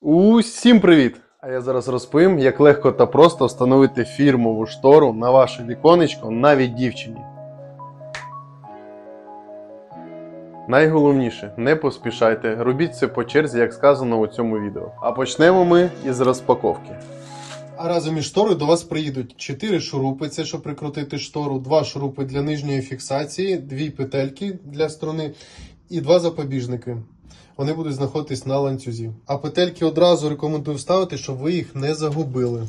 Усім привіт! А я зараз розповім, як легко та просто встановити фірмову штору на ваше віконечко навіть дівчині. Найголовніше, не поспішайте, робіть це по черзі, як сказано у цьому відео. А почнемо ми із розпаковки. А разом із шторою до вас приїдуть 4 шурупи, це щоб прикрутити штору, 2 шурупи для нижньої фіксації, 2 петельки для струни і 2 запобіжники. Вони будуть знаходитись на ланцюзі. А петельки одразу рекомендую вставити, щоб ви їх не загубили.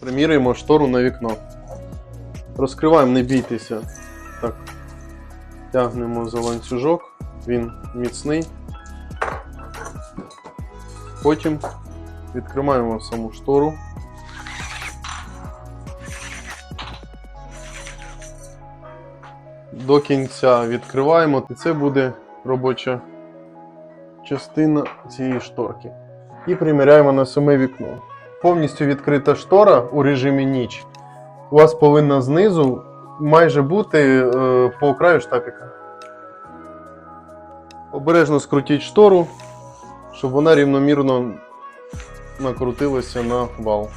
Примірюємо штору на вікно. Розкриваємо, не бійтеся. Так. Тягнемо за ланцюжок, він міцний. Потім відкриваємо саму штору. До кінця відкриваємо, і це буде робоча частина цієї шторки. І приміряємо на саме вікно повністю відкрита штора у режимі ніч, у вас повинна знизу майже бути е, по краю штапіка. Обережно скрутіть штору, щоб вона рівномірно накрутилася на вал.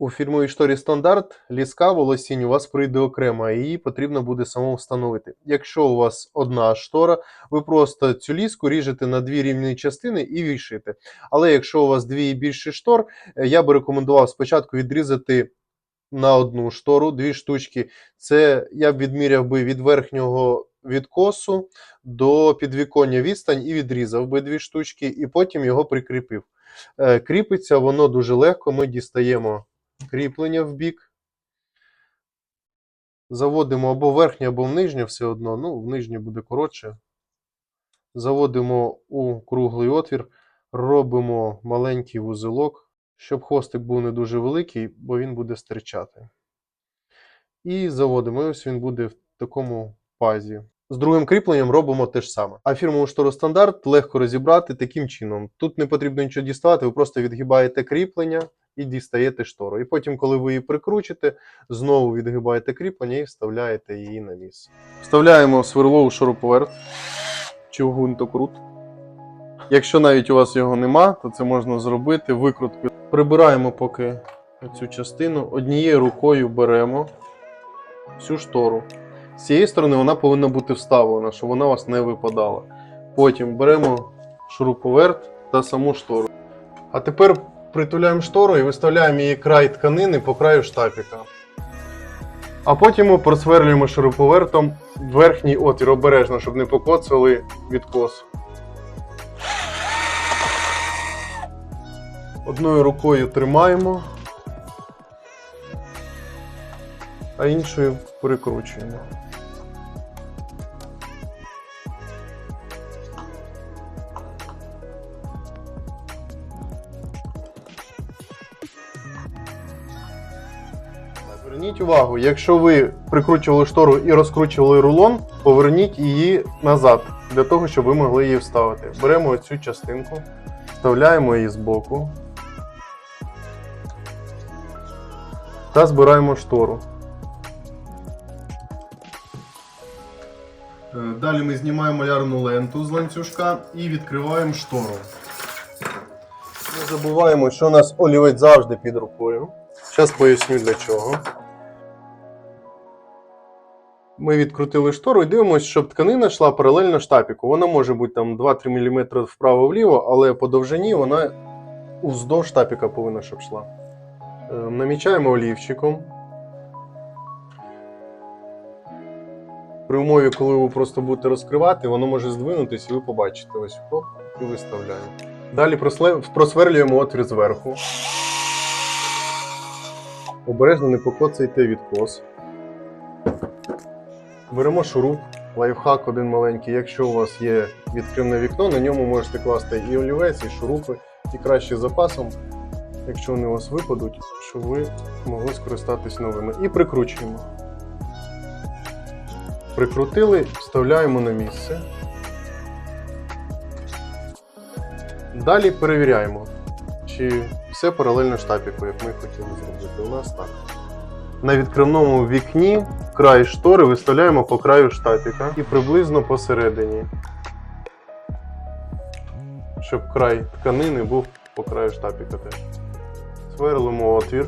У фірмовій шторі стандарт ліска волосінь у вас прийде окремо, а її потрібно буде самому встановити. Якщо у вас одна штора, ви просто цю ліску ріжете на дві рівні частини і вішаєте. Але якщо у вас дві і більше штор, е, я би рекомендував спочатку відрізати на одну штору дві штучки. Це я б відміряв би від верхнього відкосу до підвіконня відстань і відрізав би дві штучки, і потім його прикріпив. Е, Кріпиться воно дуже легко. Ми дістаємо кріплення в бік. Заводимо або верхнє, або в нижнє все одно. Ну, в нижнє буде коротше. Заводимо у круглий отвір, робимо маленький вузелок, щоб хвостик був не дуже великий, бо він буде стирчати. І заводимо. Ось він буде в такому пазі. З другим кріпленням робимо те ж саме. А фірмову штору стандарт легко розібрати таким чином. Тут не потрібно нічого діставати, ви просто відгибаєте кріплення і дістаєте штору. І потім, коли ви її прикручите, знову відгибаєте кріплення і вставляєте її на місце. Вставляємо сверло у шуруповерт чи в гвинтокрут. Якщо навіть у вас його нема, то це можна зробити викруткою. Прибираємо поки цю частину. Однією рукою беремо всю штору. З цієї сторони вона повинна бути вставлена, щоб вона у вас не випадала. Потім беремо шуруповерт та саму штору. А тепер притуляємо штору і виставляємо її край тканини по краю штапіка. А потім просверлюємо шуруповертом верхній отвір обережно, щоб не покоцали відкос. Одною рукою тримаємо, а іншою прикручуємо. Зверніть увагу, якщо ви прикручували штору і розкручували рулон, поверніть її назад, для того, щоб ви могли її вставити. Беремо цю частинку, вставляємо її збоку та збираємо штору. Е, Далі ми знімаємо малярну ленту з ланцюжка і відкриваємо штору. Не забуваємо, що у нас олівець завжди під рукою. Зараз поясню для чого. Ми відкрутили штору і дивимося, щоб тканина йшла паралельно штапіку. Вона може бути там 2-3 мм вправо-вліво, але по довжині вона уздовж штапіка повинна щоб йшла. Е, Намічаємо олівчиком. При умові, коли ви просто будете розкривати, воно може здвинутися, і ви побачите ось хоп, і виставляємо. Далі просверлюємо отвір зверху. Обережно не покоцайте відкос. Беремо шуруп, лайфхак один маленький. Якщо у вас є відкривне вікно, на ньому можете класти і олівець, і шурупи, і краще з запасом, якщо вони у вас випадуть, щоб ви могли скористатись новими. І прикручуємо. Прикрутили, вставляємо на місце. Далі перевіряємо, чи все паралельно штапіку, як ми хотіли зробити. У нас так. На відкривному вікні край штори виставляємо по краю штатика і приблизно посередині. Щоб край тканини був по краю штапіка теж. Сверлимо отвір.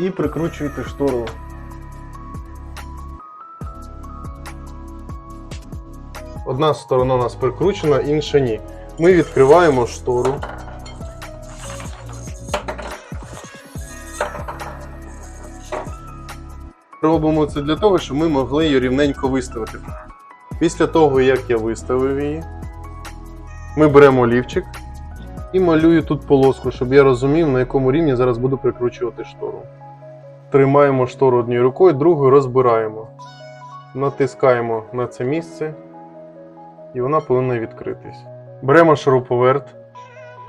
І прикручуєте штору. Одна сторона у нас прикручена, інша ні. Ми відкриваємо штору. Робимо це для того, щоб ми могли її рівненько виставити. Після того, як я виставив її, ми беремо олівчик і малюю тут полоску, щоб я розумів, на якому рівні зараз буду прикручувати штору. Тримаємо штору однією рукою, другою розбираємо. Натискаємо на це місце, і вона повинна відкритись. Беремо шуруповерт,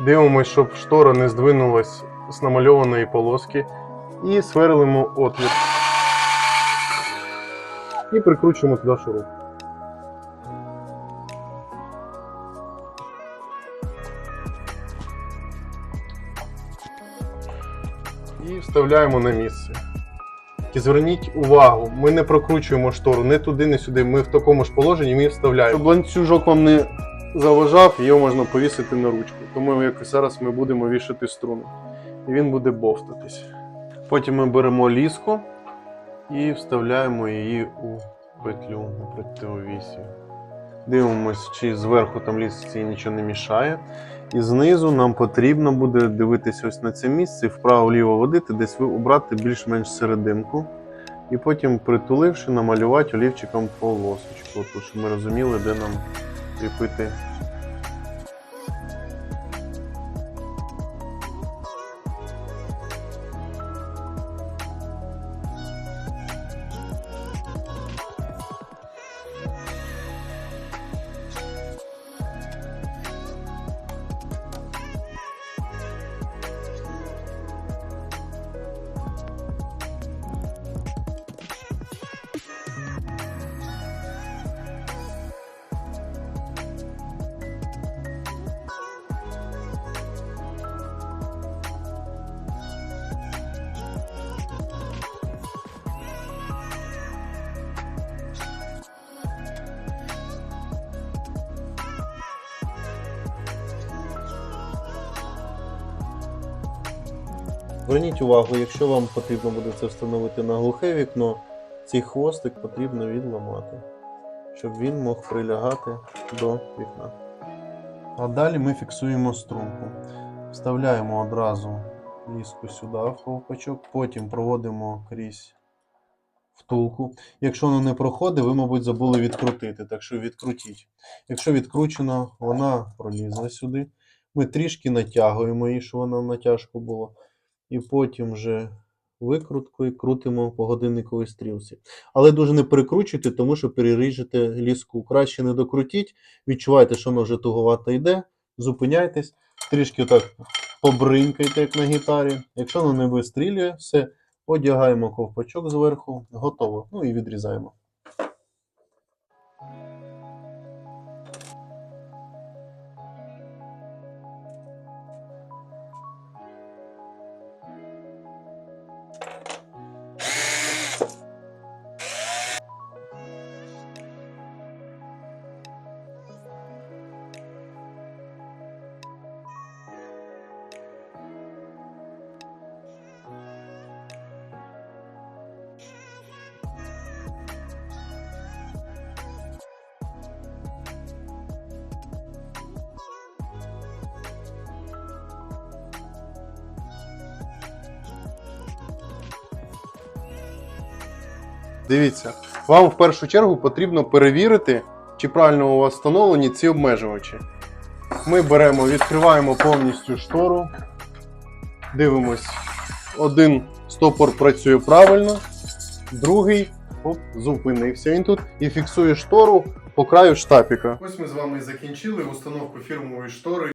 дивимося, щоб штора не здвинулась з намальованої полоски, і сверлимо отвір. І прикручуємо туди шуруп. І вставляємо на місце. І зверніть увагу, ми не прокручуємо штору не туди, не сюди. Ми в такому ж положенні ми вставляємо. Щоб ланцюжок вам не заважав, його можна повісити на ручку. Тому як зараз ми будемо вішати струну. І він буде бовтатись. Потім ми беремо ліску і вставляємо її у петлю на противовісі. Дивимось, чи зверху там лісці нічого не мішає. І знизу нам потрібно буде дивитися ось на це місце, вправо-ліво водити, десь обрати більш-менш серединку. І потім, притуливши, намалювати олівчиком полосочку, щоб ми розуміли, де нам кріпити. Зверніть увагу, якщо вам потрібно буде це встановити на глухе вікно, цей хвостик потрібно відламати, щоб він мог прилягати до вікна. А далі ми фіксуємо струнку. Вставляємо одразу ліску сюди в ковпачок, потім проводимо крізь втулку. Якщо воно не проходить, ви, мабуть, забули відкрутити, так що відкрутіть. Якщо відкручено, вона пролізла сюди. Ми трішки натягуємо її, щоб вона натяжку була і потім вже викруткою крутимо по годинниковій стрілці. Але дуже не перекручуйте, тому що переріжете ліску. Краще не докрутіть, відчувайте, що воно вже туговато йде, зупиняйтесь, трішки так побринькайте, як на гітарі. Якщо воно не вистрілює, все, одягаємо ковпачок зверху, готово. Ну і відрізаємо. Дивіться, вам в першу чергу потрібно перевірити, чи правильно у вас встановлені ці обмежувачі. Ми беремо, відкриваємо повністю штору, дивимось, один стопор працює правильно, другий оп, зупинився він тут і фіксує штору по краю штапіка. Ось ми з вами закінчили установку фірмової штори.